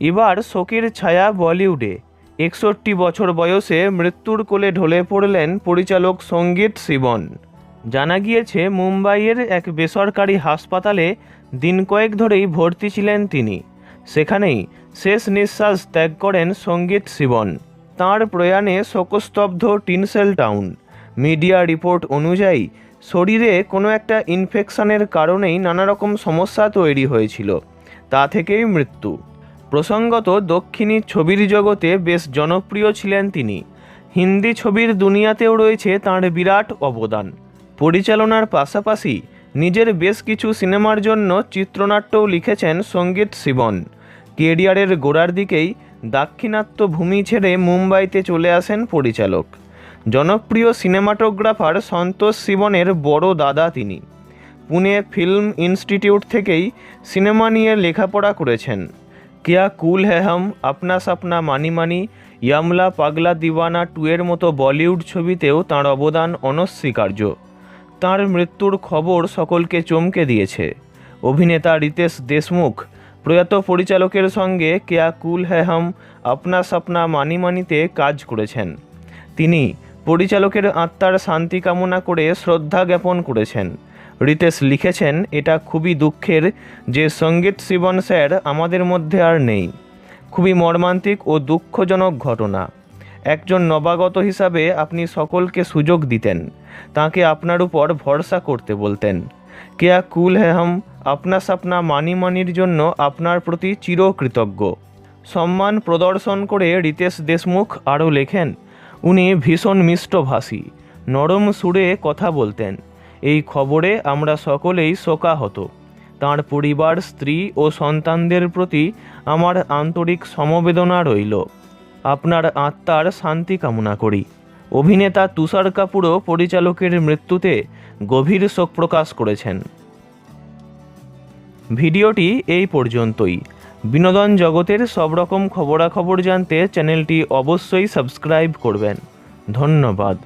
এবার শোকের ছায়া বলিউডে। একষট্টি বছর বয়সে মৃত্যুর কোলে ঢলে পড়লেন পরিচালক সংগীত শিবন। জানা গিয়েছে, মুম্বাইয়ের এক বেসরকারি হাসপাতালে দিন কয়েক ধরেই ভর্তি ছিলেন তিনি। সেখানেই শেষ নিঃশ্বাস ত্যাগ করেন সংগীত শিবন। তাঁর প্রয়াণে শোকস্তব্ধ টিনসেল টাউন। মিডিয়া রিপোর্ট অনুযায়ী, শরীরে কোনো একটা ইনফেকশনের কারণেই নানা রকম সমস্যা তৈরি হয়েছিল। তা থেকেই মৃত্যু। প্রসঙ্গত দক্ষিণী ছবির জগতে বেশ জনপ্রিয় ছিলেন তিনি। হিন্দি ছবির দুনিয়াতেও রয়েছে তাঁর বিরাট অবদান। পরিচালনার পাশাপাশি নিজের বেশ কিছু সিনেমার জন্য চিত্রনাট্যও লিখেছেন সংগীত শিবন। কেরিয়ারের গোড়ার দিকেই দাক্ষিণাত্য ভূমি ছেড়ে মুম্বাইতে চলে আসেন পরিচালক। জনপ্রিয় সিনেমাটোগ্রাফার সন্তোষ শিবনের বড় দাদা তিনি। পুনে ফিল্ম ইনস্টিটিউট থেকেই সিনেমা নিয়ে লেখাপড়া করেছেন। কেয়া কুল হ্যাঁ হাম আপনা সাপনা মানি মানি ইয়ামলা পাগলা দিওয়ানা টু এর মতো বলিউড ছবিতেও তাঁর অবদান অনস্বীকার্য তাঁর মৃত্যুর খবর সকলকে চমকে দিয়েছে অভিনেতা রিতেশ দেশমুখ প্রয়াত পরিচালকের সঙ্গে কেয়া কুল হ্যাঁ হাম আপনা সাপনা মানি মানিতে কাজ করেছেন তিনি পরিচালকের আত্মার শান্তি কামনা করে শ্রদ্ধা জ্ঞাপন করেছেন রিতেশ লিখেছেন, এটা খুবই দুঃখের যে সংগীত শিবন স্যার আমাদের মধ্যে আর নেই। খুবই মর্মান্তিক ও দুঃখজনক ঘটনা। একজন নবাগত হিসাবে আপনি সকলকে সুযোগ দিতেন। তাকে আপনার উপর ভরসা করতে বলতেন। কেয়া কুল হ্যাঁ হাম, আপনা সাপনা মানি মানির জন্য আপনার প্রতি চিরকৃতজ্ঞ। সম্মান প্রদর্শন করে রিতেশ দেশমুখ আরও লেখেন, উনি ভীষণ মিষ্টভাষী, নরম সুরে কথা বলতেন। এই খবরে আমরা সকলেই শোকাহত। তাঁর পরিবার, স্ত্রী ও সন্তানদের প্রতি আমার আন্তরিক সমবেদনা রইল। আপনার আত্মার শান্তি কামনা করি। অভিনেতা তুষার কাপুরও পরিচালকের মৃত্যুতে গভীর শোক প্রকাশ করেছেন। ভিডিওটি এই পর্যন্তই। বিনোদন জগতের সব রকম খবরাখবর জানতে চ্যানেলটি অবশ্যই সাবস্ক্রাইব করবেন। ধন্যবাদ।